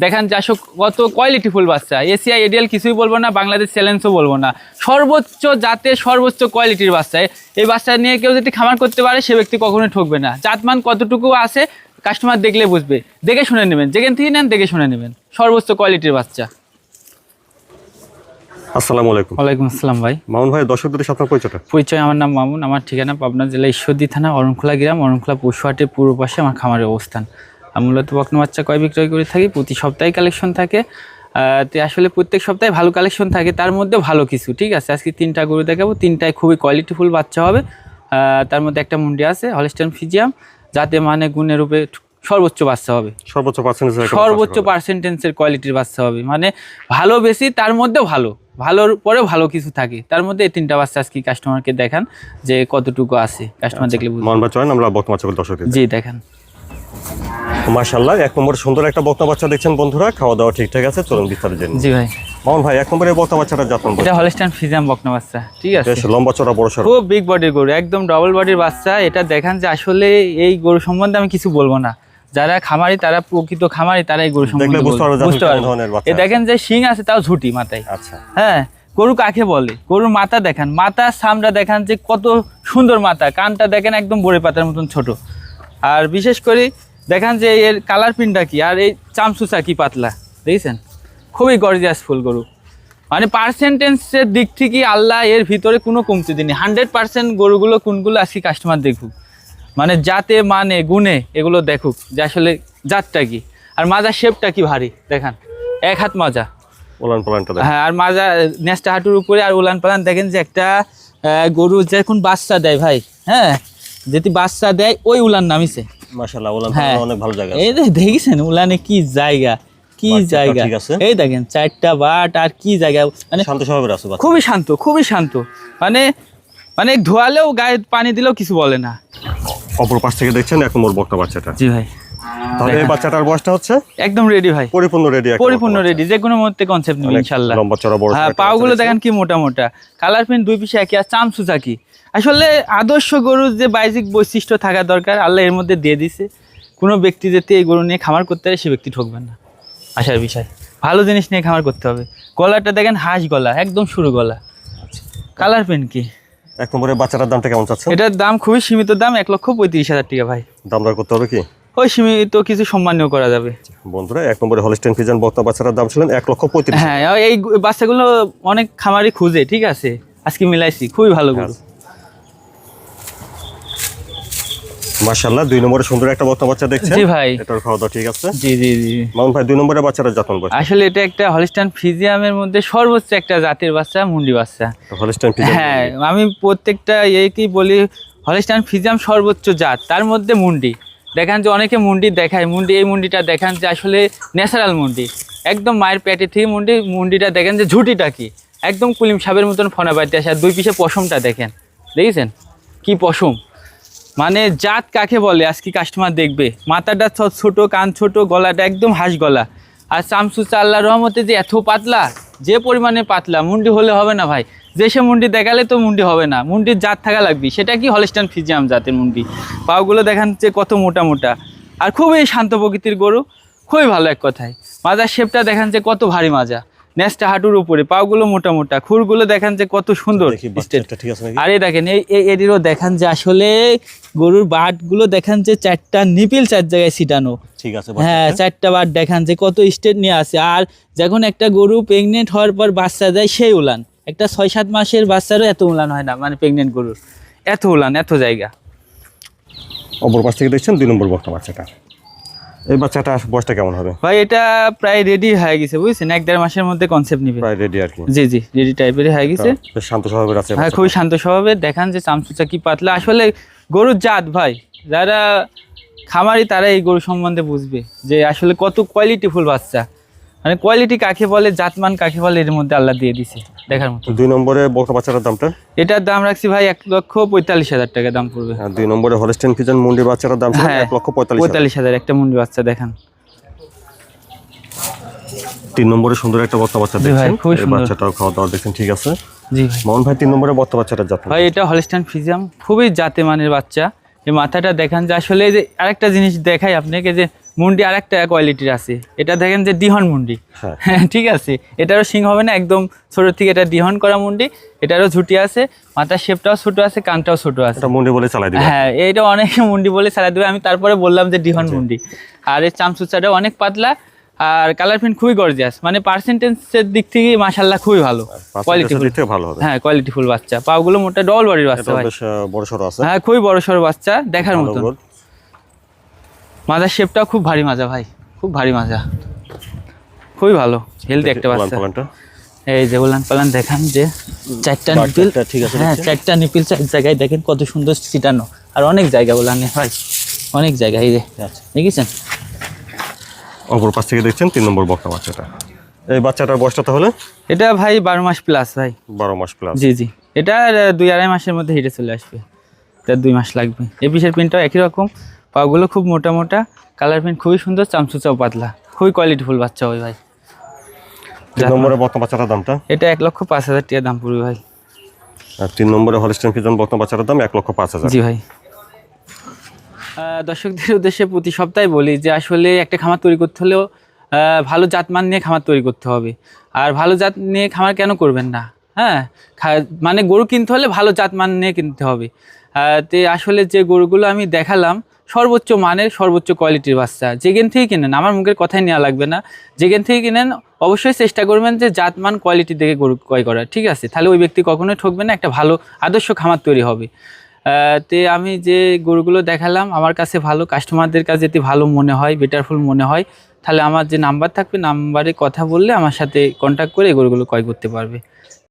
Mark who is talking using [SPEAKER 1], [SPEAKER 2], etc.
[SPEAKER 1] দেখেন চারশো কত কোয়ালিটিফুল বাচ্চা। এসিআই এডিএল কিছুই বলব না বাংলাদেশ চ্যালেঞ্জও বলব না। সর্বোচ্চ জাতের সর্বোচ্চ কোয়ালিটির বাচ্চা। এই বাচ্চা নিয়ে কেউ যদি খামার করতে পারে সে ব্যক্তি কখনোই ঠকবে না। জাতমান কতটুকু আছে কাস্টমার দেখলে বুঝবে। দেখে শুনে নেবেন। যেখান থেকে নেন দেখে শুনে নেবেন। সর্বোচ্চ কোয়ালিটির বাচ্চা।
[SPEAKER 2] আসসালামু আলাইকুম।
[SPEAKER 1] ওয়ালাইকুম আসসালাম ভাই।
[SPEAKER 2] মামুন ভাই দর্শকদের সাথে পরিচয়টা?
[SPEAKER 1] পরিচয় আমার নাম মামুন। আমার ঠিকানা পাবনা জেলা ঈশ্বরদী থানা অরণখোলা গ্রাম অরণখোলা পশুহাটের পূর্ব পাশে আমার খামারের অবস্থান। আমি মূলত বকনা বাচ্চা কয় বিক্রয় করে থাকি প্রতি সপ্তাহে কালেকশন থাকে। তো আসলে প্রত্যেক সপ্তাহে ভালো কালেকশন থাকে তার মধ্যে ভালো কিছু ঠিক আছে? আজকে তিনটা গরু দেখাবো তিনটায় খুবই কোয়ালিটিফুল বাচ্চা হবে। তার মধ্যে একটা মুন্ডি আছে হলিস্টান ফিজিয়াম যাতে মানে গুণের রূপে সর্বোচ্চ বাচ্চা হবে।
[SPEAKER 2] সর্বোচ্চ পার্সেন্টেজ
[SPEAKER 1] সর্বোচ্চ পার্সেন্টেন্সের কোয়ালিটির বাচ্চা হবে। মানে ভালো বেশি তার মধ্যে ভালো। ভালোর পরে ভালো কিছু থাকে। তার মধ্যে এই তিনটা বাচ্চা আজকে কাস্টমারকে দেখান যে কতটুকু আছে। কাস্টমার দেখলে
[SPEAKER 2] আমরা বর্তমান বাচ্চা
[SPEAKER 1] জি দেখান।
[SPEAKER 2] মাশাআল্লাহ এক নম্বর সুন্দর একটা বক্তা বাচ্চা দেখছেন বন্ধুরা খাওয়া দাওয়া ঠিকঠাক আছে চলুন বিস্তারিত জেনে
[SPEAKER 1] জি ভাই।
[SPEAKER 2] মামুন ভাই এক বক্তা বাচ্চাটা যত্ন।
[SPEAKER 1] এটা হলস্টাইন ফিজাম বকনা বাচ্চা ঠিক আছে?
[SPEAKER 2] বেশ লম্বা চড়া বড় সড়ো।
[SPEAKER 1] খুব বিগ বডির গরু একদম ডবল বডির বাচ্চা। এটা দেখান যে আসলে এই গরু সম্বন্ধে আমি কিছু বলব না। যারা খামারি তারা প্রকৃত খামারি তারা এই গরু সম্বন্ধে
[SPEAKER 2] বুঝতে পারবে
[SPEAKER 1] এ দেখেন যে শিং আছে তাও ঝুটি মাথায়।
[SPEAKER 2] আচ্ছা।
[SPEAKER 1] হ্যাঁ গরু কাকে বলে? গরুর মাথা দেখান মাথা সামরা দেখান যে কত সুন্দর মাথা কানটা দেখেন একদম বড়ে পাতার মতন ছোট। আর বিশেষ করে দেখান যে এর কালার প্রিন্টটা কি? আর এই চামচুচা কি পাতলা? দেখেছেন? খুবই গর্জিয়াস ফুল গরু। মানে পার্সেন্টেন্সের দিক থেকে আল্লাহ এর ভিতরে কোনো কমতি দিনি হান্ড্রেড পার্সেন্ট গরুগুলো কোনগুলো আজকে কাস্টমার দেখুক। মানে জাতে মানে গুণে এগুলো দেখুক যে আসলে জাতটা কি। আর মাজার শেপটা কি ভারী? দেখান এক হাত মাজা।
[SPEAKER 2] ওলান পালানটা
[SPEAKER 1] হ্যাঁ আর মাজা নেস্টা হাঁটুর উপরে আর উলান পালান দেখেন যে একটা গরু যখন বাচ্চা দেয় ভাই হ্যাঁ যদি বাচ্চা দেয় ওই উলান নামিছে।
[SPEAKER 2] মাশাআল্লাহ
[SPEAKER 1] হ্যাঁ।
[SPEAKER 2] অনেক ভালো জায়গা
[SPEAKER 1] এই দেখেছেন উলানে কি জায়গা কি জায়গা। এই দেখেন চারটা বাট আর কি জায়গা মানে
[SPEAKER 2] শান্ত স্বভাবের আছে
[SPEAKER 1] খুবই শান্ত খুবই শান্ত। মানে মানে ধোয়ালেও গায়ে পানি দিলেও কিছু বলে না।
[SPEAKER 2] অপর পাশ থেকে দেখছেন এখন নম্বর বক্তা বাচ্চাটা।
[SPEAKER 1] জি ভাই।
[SPEAKER 2] তাহলে এই বাচ্চাটার বয়সটা হচ্ছে?
[SPEAKER 1] একদম রেডি ভাই।
[SPEAKER 2] পরিপূর্ণ রেডি
[SPEAKER 1] পরিপূর্ণ রেডি যে কোনো মুহূর্তে কনসেপ্ট নেবেন ইনশাল্লাহ।
[SPEAKER 2] লম্বা চড়া বড়
[SPEAKER 1] হ্যাঁ পাগুলো দেখেন কি মোটা মোটা। কালার প্রিন্ট দুই একই আর আসলে আদর্শ গরুর যে বাইজিক বৈশিষ্ট্য থাকা দরকার আল্লাহ এর মধ্যে দিয়ে দিছে। কোনো ব্যক্তি যদি এই গরু নিয়ে খামার করতে পারে সে ব্যক্তি ঠকবেন না। আসার বিষয়। ভালো জিনিস নিয়ে খামার করতে হবে। গলাটা দেখেন হাঁস গলা একদম শুরু গলা। কালার প্রিন্ট কি?
[SPEAKER 2] এক নম্বরে বাচ্চাটার দামটা কেমন চাচ্ছেন?
[SPEAKER 1] এটার দাম খুবই সীমিত দাম এক লক্ষ পঁয়ত্রিশ হাজার টাকা ভাই।
[SPEAKER 2] দাম দর করতে হবে কি?
[SPEAKER 1] ওই সীমিত কিছু সম্মানীয় করা যাবে।
[SPEAKER 2] বন্ধুরা এক নম্বরে হলিস্টেন ফিজান বক্তা বাচ্চাটার দাম ছিলেন এক লক্ষ পঁয়ত্রিশ
[SPEAKER 1] হ্যাঁ এই বাচ্চাগুলো অনেক খামারি খুঁজে ঠিক আছে? আজকে মিলাইছি খুবই ভালো গরু।
[SPEAKER 2] মাশাআল্লাহ দুই নম্বরে সুন্দর একটা বক্তা বাচ্চা দেখছেন।
[SPEAKER 1] জি ভাই।
[SPEAKER 2] এটার খাওয়া দাওয়া ঠিক আছে?
[SPEAKER 1] জি জি জি।
[SPEAKER 2] মামুন ভাই দুই নম্বরে বাচ্চাটা যত্ন করে
[SPEAKER 1] আসলে এটা একটা হলিস্টান ফিজিয়ামের মধ্যে সর্বোচ্চ একটা জাতের বাচ্চা মুন্ডি বাচ্চা।
[SPEAKER 2] হলিস্টেন ফিজান
[SPEAKER 1] হ্যাঁ আমি প্রত্যেকটা ইয়েকেই বলি হলিস্টান ফিজিয়াম সর্বোচ্চ জাত তার মধ্যে মুন্ডি। দেখান যে অনেকে মুন্ডি দেখায়, মুন্ডি, এই মুন্ডিটা দেখান যে আসলে ন্যাচারাল মুন্ডি। একদম মায়ের পেটে থেকে মুন্ডি, মুন্ডিটা দেখেন যে ঝুটিটা কি। একদম কুলিম সাপের মতন ফোনা বাড়িতে আসে, আর দুই পিসে পশমটা দেখেন। দেখেছেন? কি পশম। মানে জাত কাকে বলে? আজকে কাস্টমার দেখবে। মাথাটা ছোট, কান ছোট, গলাটা একদম হাঁস গলা। আর শামসুচা আল্লাহ রহমতে যে এত পাতলা, যে পরিমাণে পাতলা, মুন্ডি হলে হবে না ভাই। যে সে মুন্ডি দেখালে তো মুন্ডি হবে না। মুন্ডির জাত থাকা লাগবে। সেটা কি হলস্টান ফিজিয়াম জাতের মুন্ডি? পাওগুলো দেখান যে কত মোটা মোটা। আর খুবই শান্ত প্রকৃতির গরু, খুবই ভালো এক কথায়। মাজার শেপটা দেখান যে কত ভারী মাজা। নেসটা হাঁটুর উপরে পাগুলো মোটা মোটা খুরগুলো দেখান যে কত সুন্দর আরে দেখেন এটিরও দেখান যে আসলে গরুর বাটগুলো দেখান যে চারটা নিপিল চার জায়গায় ছিটানো।
[SPEAKER 2] ঠিক আছে
[SPEAKER 1] হ্যাঁ চারটা বাট দেখান যে কত স্টেট নিয়ে আছে আর যখন একটা গরু প্রেগনেন্ট হওয়ার পর বাচ্চা দেয় সেই উলান। একটা ছয় সাত মাসের বাচ্চারও এত উলান হয় না মানে প্রেগনেন্ট গরুর। এত উলান এত জায়গা।
[SPEAKER 2] অপর পাশ থেকে দেখছেন দুই নম্বর বক্তা বাচ্চাটা। এই বাচ্চাটা বয়সটা কেমন হবে?
[SPEAKER 1] ভাই এটা প্রায় রেডি হয়ে গেছে বুঝছেন? এক দেড় মাসের মধ্যে কনসেপ্ট নিবে।
[SPEAKER 2] প্রায় রেডি আর কি।
[SPEAKER 1] জি জি রেডি টাইপের হয়ে গেছে।
[SPEAKER 2] শান্ত স্বভাবের আছে
[SPEAKER 1] হ্যাঁ খুবই শান্ত স্বভাবের। দেখান যে চামচুচা কি পাতলা। আসলে গরুর জাত ভাই যারা খামারি তারা এই গরু সম্বন্ধে বুঝবে যে আসলে কত কোয়ালিটি ফুল বাচ্চা। মানে কোয়ালিটি কাকে বলে জাতমান কাকে বলে এর মধ্যে আল্লাহ দিয়ে দিছে দেখার মতো।
[SPEAKER 2] দুই নম্বরে বক্তা বাচ্চাটার দামটা?
[SPEAKER 1] এটার দাম রাখছি ভাই এক লক্ষ পঁয়তাল্লিশ হাজার টাকা দাম পড়বে।
[SPEAKER 2] আর দুই নম্বরে হলিস্টেন ফিজান মুন্ডি বাচ্চাটার দাম
[SPEAKER 1] হ্যাঁ
[SPEAKER 2] এক লক্ষ পঁয়তাল্লিশ হাজার।
[SPEAKER 1] একটা মুন্ডি বাচ্চা দেখান।
[SPEAKER 2] তিন নম্বরে সুন্দর একটা বক্তা বাচ্চা দেখছেন। বাচ্চাটাও খাওয়া দাওয়া দেখছেন ঠিক আছে?
[SPEAKER 1] জি ভাই।
[SPEAKER 2] মোহন ভাই তিন নম্বরে বক্তা বাচ্চাটার যত্ন
[SPEAKER 1] ভাই এটা হলিস্টান ফিজিয়াম খুবই জাতে মানের বাচ্চা। এই মাথাটা দেখান যে আসলে এই যে আরেকটা জিনিস দেখাই আপনাকে যে মুন্ডি আর একটা কোয়ালিটির আছে। এটা দেখেন যে দিহন মুন্ডি।
[SPEAKER 2] হ্যাঁ।
[SPEAKER 1] হ্যাঁ ঠিক আছে। এটারও সিং হবে না একদম ছোট থেকে এটা দিহন করা মুন্ডি। এটারও ঝুটি আছে মাথার শেপটাও ছোট আছে কানটাও ছোট আছে।
[SPEAKER 2] মুন্ডি বলে চালাই দিবে।
[SPEAKER 1] হ্যাঁ এইটা অনেকে মুন্ডি বলে ছাড়া দেবে। আমি তারপরে বললাম যে ডিহন মুন্ডি। আর এই চামচুচাটা অনেক পাতলা আর কালার প্রিন্ট খুবই গর্জিয়াস মানে পার্সেন্টেজের দিক থেকে মাশাল্লাহ খুবই ভালো। কোয়ালিটি
[SPEAKER 2] থেকে ভালো হবে।
[SPEAKER 1] হ্যাঁ কোয়ালিটি ফুল বাচ্চা। পাগুলো মোটা ডবল বডির বাচ্চা ভাই।
[SPEAKER 2] বড় সড়ো আছে।
[SPEAKER 1] হ্যাঁ খুবই বড় সড়ো বাচ্চা দেখার
[SPEAKER 2] গোল।
[SPEAKER 1] মাজার শেপটাও খুব ভারী মাজা ভাই খুব ভারী মাজা। খুবই ভালো হেলদি একটা বাচ্চা। এই যে উলান পালান দেখান যে চারটা নিপিল
[SPEAKER 2] ঠিক আছে
[SPEAKER 1] হ্যাঁ চারটা নিপিল চার জায়গায় দেখেন কত সুন্দর ছিটানো। আর অনেক জায়গা উলানে ভাই অনেক জায়গা এই যে।
[SPEAKER 2] আচ্ছা।
[SPEAKER 1] দেখেছেন?
[SPEAKER 2] অপর পাশ থেকে দেখছেন তিন নম্বর বকনা বাচ্চাটা। এই বাচ্চাটার বয়সটা তাহলে?
[SPEAKER 1] এটা ভাই বারো মাস প্লাস ভাই।
[SPEAKER 2] বারো মাস প্লাস
[SPEAKER 1] জি জি। এটা দুই আড়াই মাসের মধ্যে হিটে চলে আসবে। তার দুই মাস লাগবে। এই পিসের প্রিন্টটাও একই রকম। পাগুলো খুব মোটা মোটা কালার প্রিন্ট খুবই সুন্দর চামচুচাও পাতলা। খুবই কোয়ালিটিফুল বাচ্চা ওই ভাই।
[SPEAKER 2] তিন নম্বরে বাচ্চাটার দামটা
[SPEAKER 1] এটা এক লক্ষ পাঁচ হাজার টাকা দাম পড়বে ভাই।
[SPEAKER 2] আর তিন নম্বরে হলিস্টেন ফিজন বাচ্চাটার দাম এক লক্ষ পাঁচ হাজার।
[SPEAKER 1] জি ভাই। দর্শকদের উদ্দেশ্যে প্রতি সপ্তাহে বলি যে আসলে একটা খামার তৈরি করতে হলেও ভালো জাতমান নিয়ে খামার তৈরি করতে হবে। আর ভালো জাত নিয়ে খামার কেন করবেন না? হ্যাঁ মানে গরু কিনতে হলে ভালো জাতমান নিয়ে কিনতে হবে। তে আসলে যে গরুগুলো আমি দেখালাম, সর্বোচ্চ মানের, সর্বোচ্চ কোয়ালিটির বাচ্চা। যেখান থেকে কিনেন, আমার মুখের কথাই নেওয়া লাগবে না। যেখান থেকে কিনেন, অবশ্যই চেষ্টা করবেন যে জাতমান কোয়ালিটি দেখে গরু ক্রয় করা ঠিক আছে? তাহলে ওই ব্যক্তি কখনোই ঠকবে না, একটা ভালো আদর্শ খামার তৈরি হবে। তে আমি যে গরুগুলো দেখালাম, আমার কাছে ভালো কাস্টমারদের কাছে যদি ভালো মনে হয় বেটারফুল মনে হয়, তাহলে আমার যে নাম্বার থাকবে নাম্বারে কথা বললে আমার সাথে কন্ট্যাক্ট করে গরুগুলো ক্রয় করতে পারবে।